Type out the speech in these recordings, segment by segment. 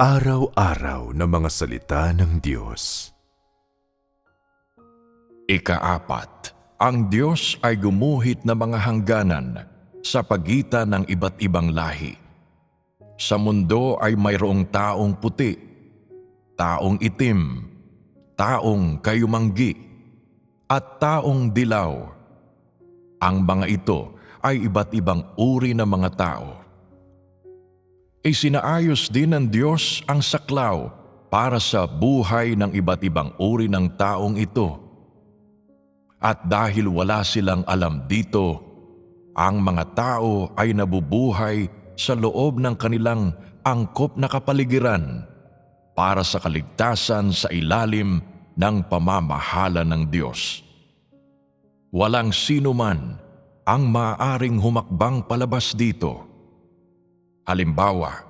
Araw-araw na mga salita ng Diyos. Ikaapat, ang Diyos ay gumuhit ng mga hangganan sa pagitan ng iba't ibang lahi. Sa mundo ay mayroong taong puti, taong itim, taong kayumanggi, at taong dilaw. Ang mga ito ay iba't ibang uri ng mga tao. Isinaayos din ng Diyos ang saklaw para sa buhay ng iba't ibang uri ng taong ito. At dahil wala silang alam dito, ang mga tao ay nabubuhay sa loob ng kanilang angkop na kapaligiran para sa kaligtasan sa ilalim ng pamamahala ng Diyos. Walang sino man ang maaaring humakbang palabas dito. Halimbawa,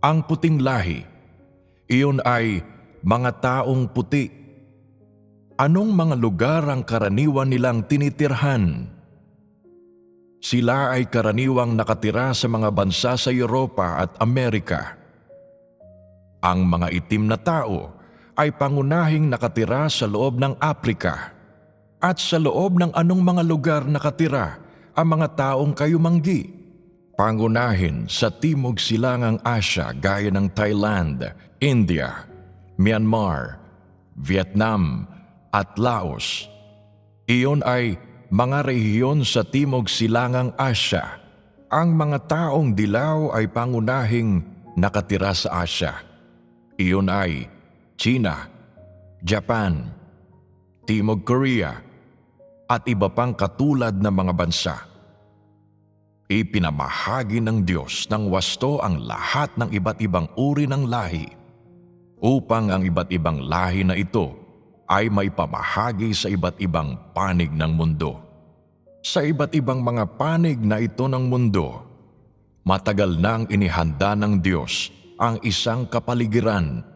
ang puting lahi, iyon ay mga taong puti. Anong mga lugar ang karaniwan nilang tinitirhan? Sila ay karaniwang nakatira sa mga bansa sa Europa at Amerika. Ang mga itim na tao ay pangunahing nakatira sa loob ng Afrika at sa loob ng anong mga lugar nakatira ang mga taong kayumanggi. Pangunahin sa Timog Silangang Asya gaya ng Thailand, India, Myanmar, Vietnam at Laos. Iyon ay mga rehiyon sa Timog Silangang Asya. Ang mga taong dilaw ay pangunahing nakatira sa Asya. Iyon ay China, Japan, Timog Korea, at iba pang katulad na mga bansa. Ipinamahagi ng Diyos ng wasto ang lahat ng iba't ibang uri ng lahi upang ang iba't ibang lahi na ito ay may pamahagi sa iba't ibang panig ng mundo. Sa iba't ibang mga panig na ito ng mundo, matagal nang inihanda ng Diyos ang isang kapaligiran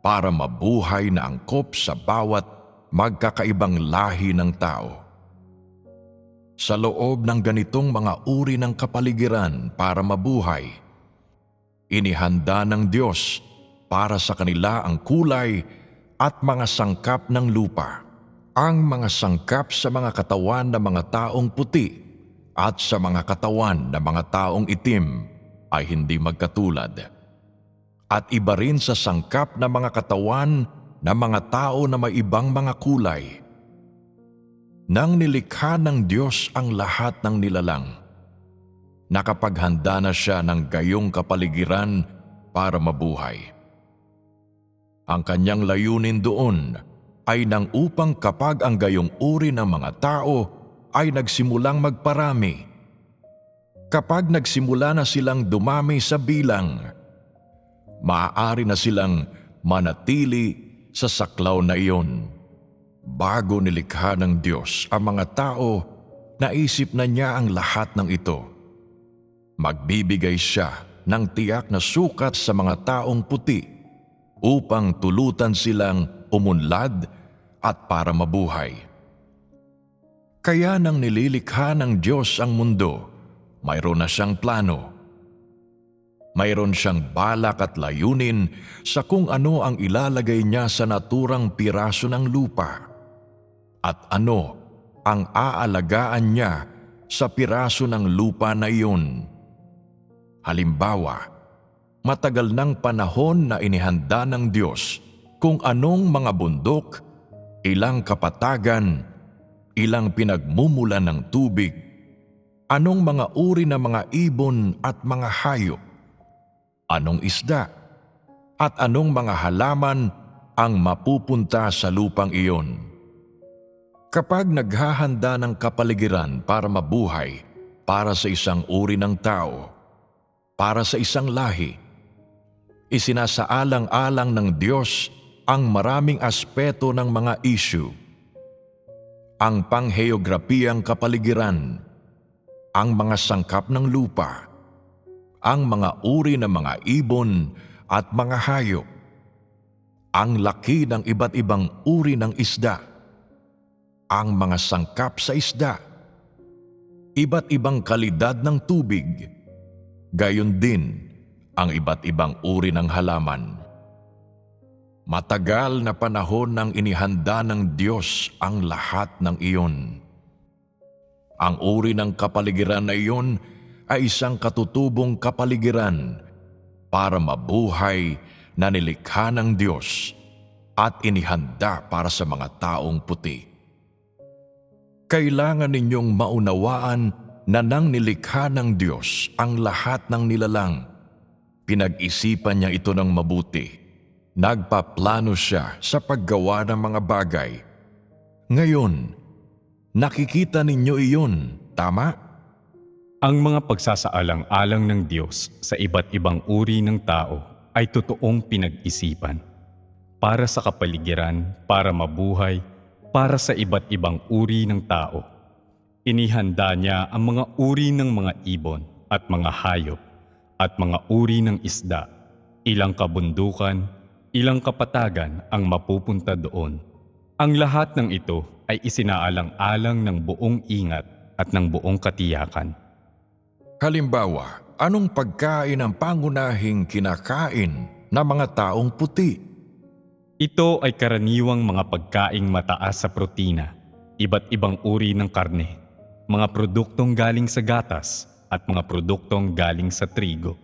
para mabuhay na angkop sa bawat magkakaibang lahi ng tao. Sa loob ng ganitong mga uri ng kapaligiran para mabuhay, inihanda ng Diyos para sa kanila ang kulay at mga sangkap ng lupa, ang mga sangkap sa mga katawan ng mga taong puti at sa mga katawan ng mga taong itim ay hindi magkatulad. At iba rin sa sangkap ng mga katawan ng mga tao na may ibang mga kulay nang nilikha ng Diyos ang lahat ng nilalang. Nakapaghanda na siya ng gayong kapaligiran para mabuhay. Ang kanyang layunin doon ay nang upang kapag ang gayong uri ng mga tao ay nagsimulang magparami. Kapag nagsimula na silang dumami sa bilang, maaari na silang manatili sa saklaw na iyon. Bago nilikha ng Diyos ang mga tao, naisip na niya ang lahat ng ito. Magbibigay siya ng tiyak na sukat sa mga taong puti upang tulutan silang umunlad at para mabuhay. Kaya nang nililikha ng Diyos ang mundo, mayroon na siyang plano. Mayroon siyang balak at layunin sa kung ano ang ilalagay niya sa naturang piraso ng lupa at ano ang aalagaan niya sa piraso ng lupa na iyon. Halimbawa, matagal ng panahon na inihanda ng Diyos kung anong mga bundok, ilang kapatagan, ilang pinagmumulan ng tubig, anong mga uri ng mga ibon at mga hayop, anong isda, at anong mga halaman ang mapupunta sa lupang iyon. Kapag naghahanda ng kapaligiran para mabuhay, para sa isang uri ng tao, para sa isang lahi, isinasaalang-alang ng Diyos ang maraming aspeto ng mga issue. Ang pangheograpiyang kapaligiran, ang mga sangkap ng lupa, ang mga uri ng mga ibon at mga hayop, ang laki ng iba't ibang uri ng isda, ang mga sangkap sa isda, iba't ibang kalidad ng tubig, gayon din ang iba't ibang uri ng halaman. Matagal na panahon nang inihanda ng Diyos ang lahat ng iyon. Ang uri ng kapaligiran na iyon ay isang katutubong kapaligiran para mabuhay na nilikha ng Diyos at inihanda para sa mga taong puti. Kailangan ninyong maunawaan na nang nilikha ng Diyos ang lahat ng nilalang, pinag-isipan niya ito ng mabuti. Nagpaplano siya sa paggawa ng mga bagay. Ngayon, nakikita ninyo iyon, tama? Ang mga pagsasaalang-alang ng Diyos sa iba't ibang uri ng tao ay totoong pinag-isipan. Para sa kapaligiran, para mabuhay, para sa iba't ibang uri ng tao. Inihanda niya ang mga uri ng mga ibon at mga hayop at mga uri ng isda, ilang kabundukan, ilang kapatagan ang mapupunta doon. Ang lahat ng ito ay isinaalang-alang ng buong ingat at ng buong katiyakan. Halimbawa, anong pagkain ang pangunahing kinakain ng mga taong puti? Ito ay karaniwang mga pagkaing mataas sa protina, iba't ibang uri ng karne, mga produktong galing sa gatas at mga produktong galing sa trigo.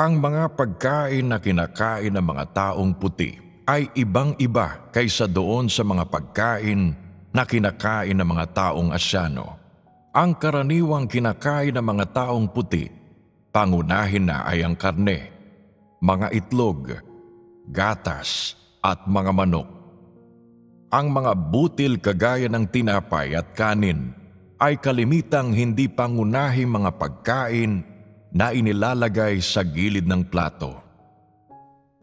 Ang mga pagkain na kinakain ng mga taong puti ay ibang-iba kaysa doon sa mga pagkain na kinakain ng mga taong asyano. Ang karaniwang kinakain ng mga taong puti, pangunahin na ay ang karne, mga itlog, gatas at mga manok. Ang mga butil kagaya ng tinapay at kanin ay kalimitang hindi pangunahing mga pagkain na inilalagay sa gilid ng plato.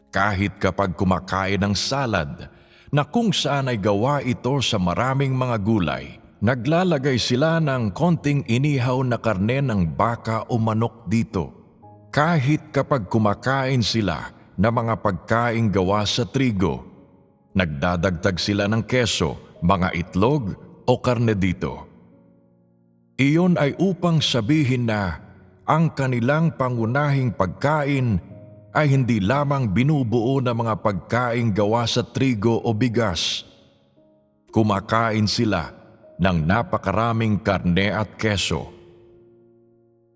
Kahit kapag kumakain ng salad na kung saan ay gawa ito sa maraming mga gulay, naglalagay sila ng konting inihaw na karne ng baka o manok dito. Kahit kapag kumakain sila ng mga pagkain gawa sa trigo, nagdadagdag sila ng keso, mga itlog o karne dito. Iyon ay upang sabihin na ang kanilang pangunahing pagkain ay hindi lamang binubuo ng mga pagkain gawa sa trigo o bigas. Kumakain sila ng napakaraming karne at keso.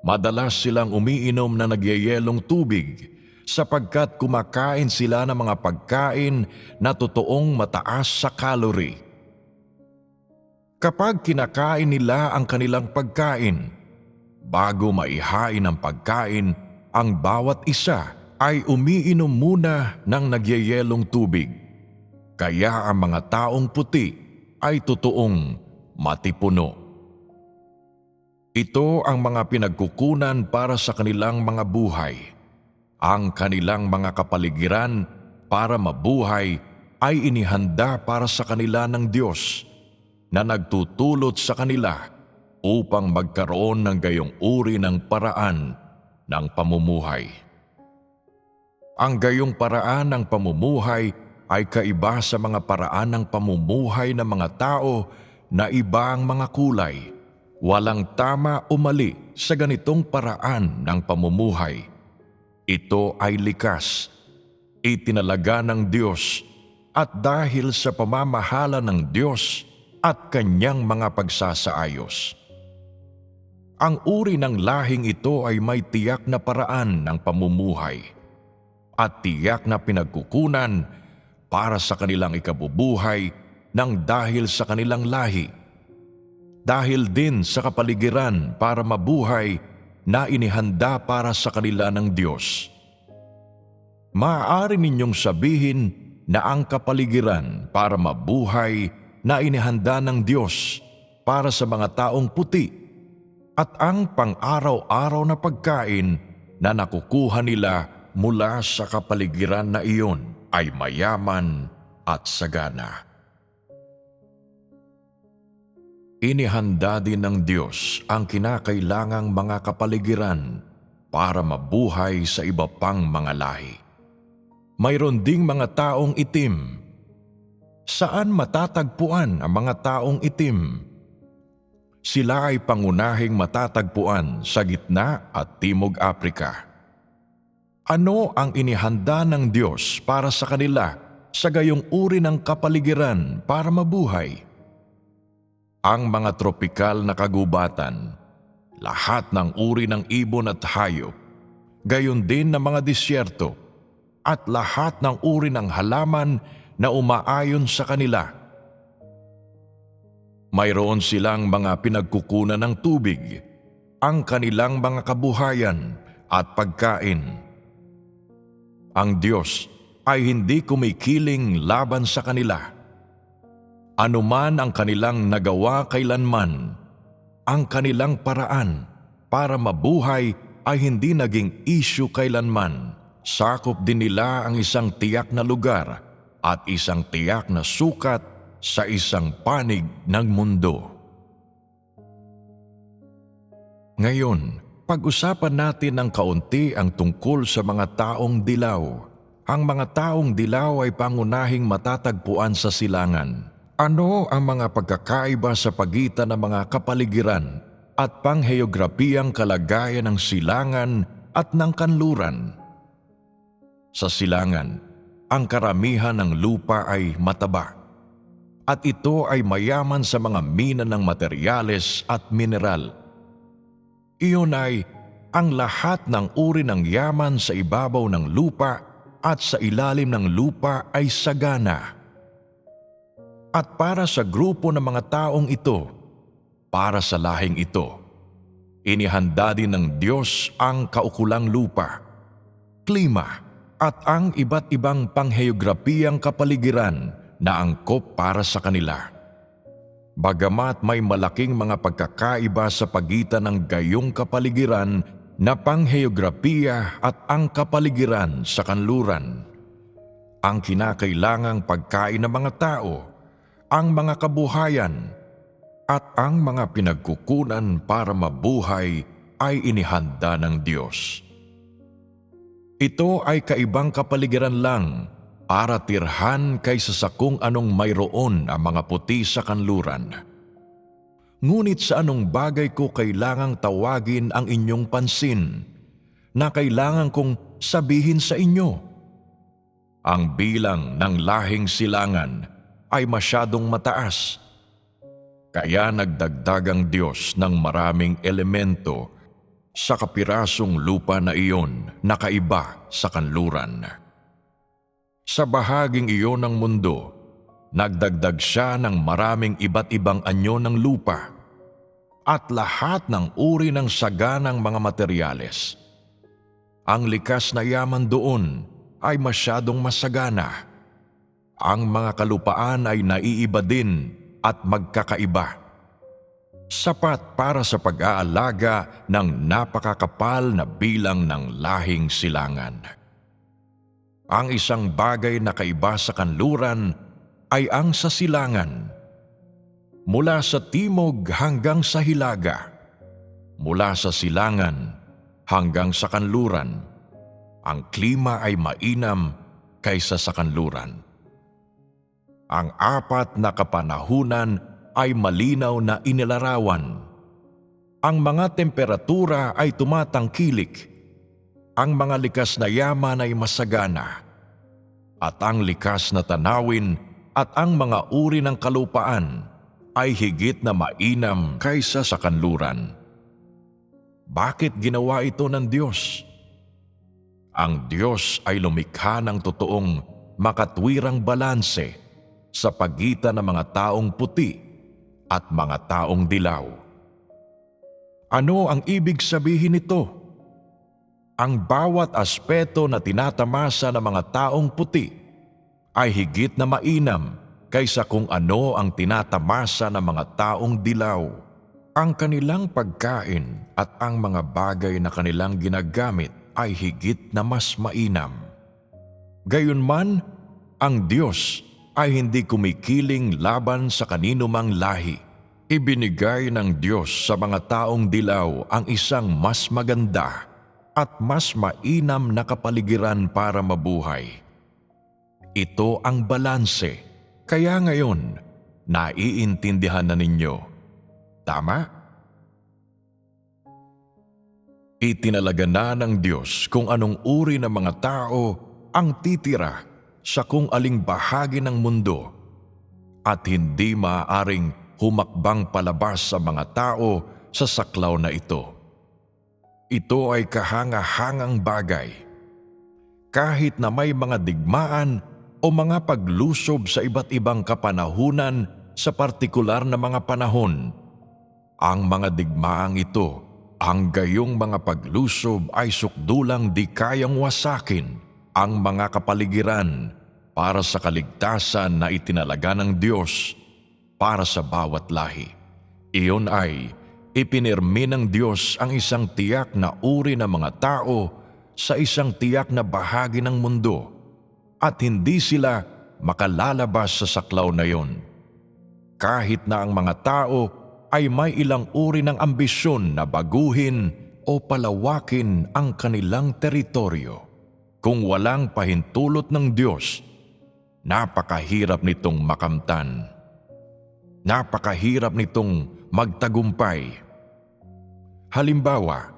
Madalas silang umiinom na nagyayelong tubig sapagkat kumakain sila ng mga pagkain na totoong mataas sa calorie. Kapag kinakain nila ang kanilang pagkain, bago maihain ang pagkain, ang bawat isa ay umiinom muna ng nagyayelong tubig. Kaya ang mga taong puti ay totoong matipuno. Ito ang mga pinagkukunan para sa kanilang mga buhay. Ang kanilang mga kapaligiran para mabuhay ay inihanda para sa kanila ng Diyos na nagtutulot sa kanila upang magkaroon ng gayong uri ng paraan ng pamumuhay. Ang gayong paraan ng pamumuhay ay kaiba sa mga paraan ng pamumuhay ng mga tao na iba ang mga kulay. Walang tama o mali sa ganitong paraan ng pamumuhay. Ito ay likas, itinalaga ng Diyos at dahil sa pamamahala ng Diyos at kanyang mga pagsasaayos. Ang uri ng lahing ito ay may tiyak na paraan ng pamumuhay at tiyak na pinagkukunan para sa kanilang ikabubuhay ng dahil sa kanilang lahi. Dahil din sa kapaligiran para mabuhay na inihanda para sa kanila ng Diyos. Maaari ninyong sabihin na ang kapaligiran para mabuhay na inihanda ng Diyos para sa mga taong puti at ang pang-araw-araw na pagkain na nakukuha nila mula sa kapaligiran na iyon ay mayaman at sagana. Inihanda din ng Diyos ang kinakailangang mga kapaligiran para mabuhay sa iba pang mga lahi. Mayroon ding mga taong itim. Saan matatagpuan ang mga taong itim? Sila ay pangunahing matatagpuan sa gitna at timog Aprika. Ano ang inihanda ng Diyos para sa kanila sa gayong uri ng kapaligiran para mabuhay? Ang mga tropikal na kagubatan, lahat ng uri ng ibon at hayop, gayon din ng mga disyerto, at lahat ng uri ng halaman na umaayon sa kanila. Mayroon silang mga pinagkukunan ng tubig, ang kanilang mga kabuhayan at pagkain. Ang Diyos ay hindi kumikiling laban sa kanila. Anuman ang kanilang nagawa kailanman, ang kanilang paraan para mabuhay ay hindi naging issue kailanman. Sakop din nila ang isang tiyak na lugar at isang tiyak na sukat sa isang panig ng mundo. Ngayon, pag-usapan natin ng kaunti ang tungkol sa mga taong dilaw. Ang mga taong dilaw ay pangunahing matatagpuan sa silangan. Ano ang mga pagkakaiba sa pagitan ng mga kapaligiran at pangheograpiyang kalagayan ng silangan at ng kanluran? Sa silangan, ang karamihan ng lupa ay mataba at ito ay mayaman sa mga mina ng materyales at mineral. Iyon ay ang lahat ng uri ng yaman sa ibabaw ng lupa at sa ilalim ng lupa ay sagana. At para sa grupo ng mga taong ito, para sa lahing ito, inihanda din ng Diyos ang kaukulang lupa, klima, at ang iba't ibang pangheograpiyang kapaligiran na angkop para sa kanila. Bagamat may malaking mga pagkakaiba sa pagitan ng gayong kapaligiran na pangheograpiya at ang kapaligiran sa kanluran, ang kinakailangang pagkain ng mga tao, ang mga kabuhayan, at ang mga pinagkukunan para mabuhay ay inihanda ng Diyos. Ito ay kaibang kapaligiran lang para tirhan kaysa sa kung anong mayroon ang mga puti sa kanluran. Ngunit sa anong bagay ko kailangang tawagin ang inyong pansin na kailangan kong sabihin sa inyo? Ang bilang ng lahing silangan ay masyadong mataas. Kaya nagdagdag ang Diyos ng maraming elemento sa kapirasong lupa na iyon na kaiba sa kanluran. Sa bahaging iyon ng mundo, nagdagdag siya ng maraming iba't ibang anyo ng lupa at lahat ng uri ng saganang mga materyales. Ang likas na yaman doon ay masyadong masagana. Ang mga kalupaan ay naiiba din at magkakaiba sapat para sa pag-aalaga ng napakakapal na bilang ng lahing silangan. Ang isang bagay na kaiba sa kanluran ay ang sa silangan. Mula sa timog hanggang sa hilaga, mula sa silangan hanggang sa kanluran, ang klima ay mainam kaysa sa kanluran. Ang apat na kapanahunan ay malinaw na inilarawan. Ang mga temperatura ay tumatangkilik. Ang mga likas na yaman ay masagana. At ang likas na tanawin at ang mga uri ng kalupaan ay higit na mainam kaysa sa kanluran. Bakit ginawa ito ng Diyos? Ang Diyos ay lumikha ng totoong makatwirang balanse sa pagitan ng mga taong puti at mga taong dilaw. Ano ang ibig sabihin nito? Ang bawat aspeto na tinatamasa ng mga taong puti ay higit na mainam kaysa kung ano ang tinatamasa ng mga taong dilaw. Ang kanilang pagkain at ang mga bagay na kanilang ginagamit ay higit na mas mainam. Gayunman, ang Diyos ay hindi kumikiling laban sa kanino mang lahi. Ibinigay ng Diyos sa mga taong dilaw ang isang mas maganda at mas mainam na kapaligiran para mabuhay. Ito ang balanse. Kaya ngayon, naiintindihan na ninyo. Tama? Itinalaga na ng Diyos kung anong uri ng mga tao ang titira sa kung aling bahagi ng mundo at hindi maaaring humakbang palabas sa mga tao sa saklaw na ito. Ito ay kahanga-hangang bagay. Kahit na may mga digmaan o mga paglusob sa iba't ibang kapanahunan sa partikular na mga panahon, ang mga digmaang ito, ang gayong mga paglusob ay sukdulang di kayang wasakin ang mga kapaligiran para sa kaligtasan na itinalaga ng Diyos para sa bawat lahi. Iyon ay ipinirmi ng Diyos ang isang tiyak na uri ng mga tao sa isang tiyak na bahagi ng mundo at hindi sila makalalabas sa saklaw na yon. Kahit na ang mga tao ay may ilang uri ng ambisyon na baguhin o palawakin ang kanilang teritoryo. Kung walang pahintulot ng Diyos, napakahirap nitong makamtan. Napakahirap nitong magtagumpay. Halimbawa,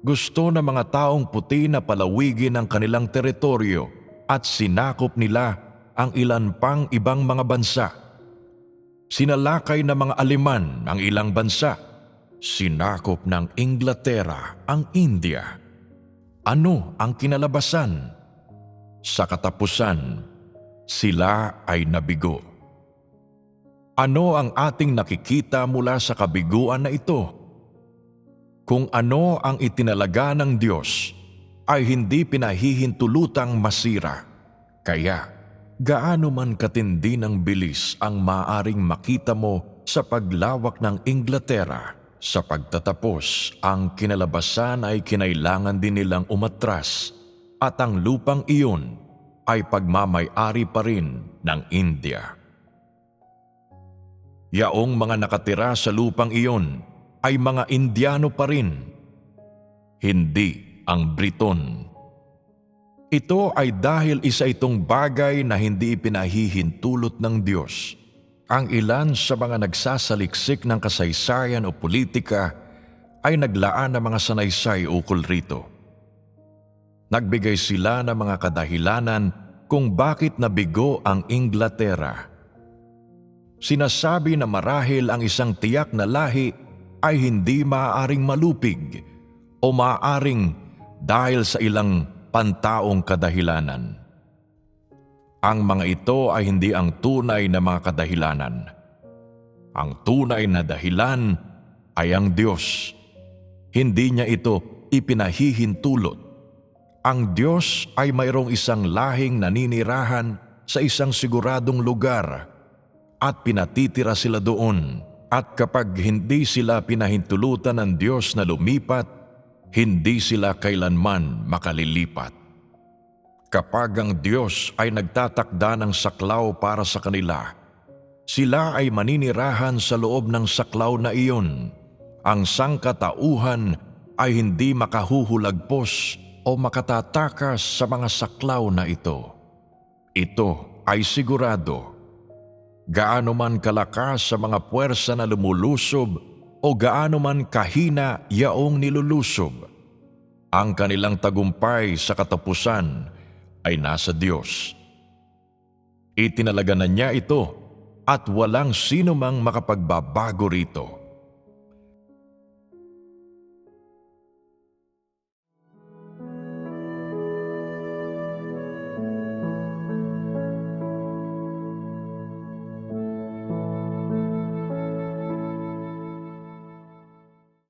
gusto ng mga taong puti na palawigin ang kanilang teritoryo at sinakop nila ang ilan pang ibang mga bansa. Sinalakay ng mga Aleman ang ilang bansa. Sinakop ng Inglaterra ang India. Ano ang kinalabasan? Sa katapusan, sila ay nabigo. Ano ang ating nakikita mula sa kabiguan na ito? Kung ano ang itinalaga ng Diyos ay hindi pinahihintulutang masira. Kaya, gaano man katindi ng bilis ang maaring makita mo sa paglawak ng Inglaterra, sa pagtatapos ang kinalabasan ay kinailangan din nilang umatras at ang lupang iyon ay pagmamay-ari pa rin ng India. Yaong mga nakatira sa lupang iyon ay mga Indiano pa rin, hindi ang Briton. Ito ay dahil isa itong bagay na hindi pinahihintulot ng Diyos. Ang ilan sa mga nagsasaliksik ng kasaysayan o politika ay naglaan ng mga sanaysay ukol rito. Nagbigay sila ng mga kadahilanan kung bakit nabigo ang Inglaterra. Sinasabi na marahil ang isang tiyak na lahi ay hindi maaaring malupig o maaaring dahil sa ilang pantaong kadahilanan. Ang mga ito ay hindi ang tunay na mga kadahilanan. Ang tunay na dahilan ay ang Diyos. Hindi niya ito ipinahihintulot. Ang Diyos ay mayroong isang lahing naninirahan sa isang siguradong lugar at pinatitira sila doon. At kapag hindi sila pinahintulutan ng Diyos na lumipat, hindi sila kailanman makalilipat. Kapag ang Diyos ay nagtatakda ng saklaw para sa kanila, sila ay maninirahan sa loob ng saklaw na iyon. Ang sangkatauhan ay hindi makahuhulagpos o makatatakas sa mga saklaw na ito. Ito ay sigurado. Gaano man kalakas sa mga puwersa na lumulusob o gaano man kahina yaong nilulusob, ang kanilang tagumpay sa katapusan ay nasa Diyos. Itinalaga na niya ito at walang sino mang makapagbabago rito.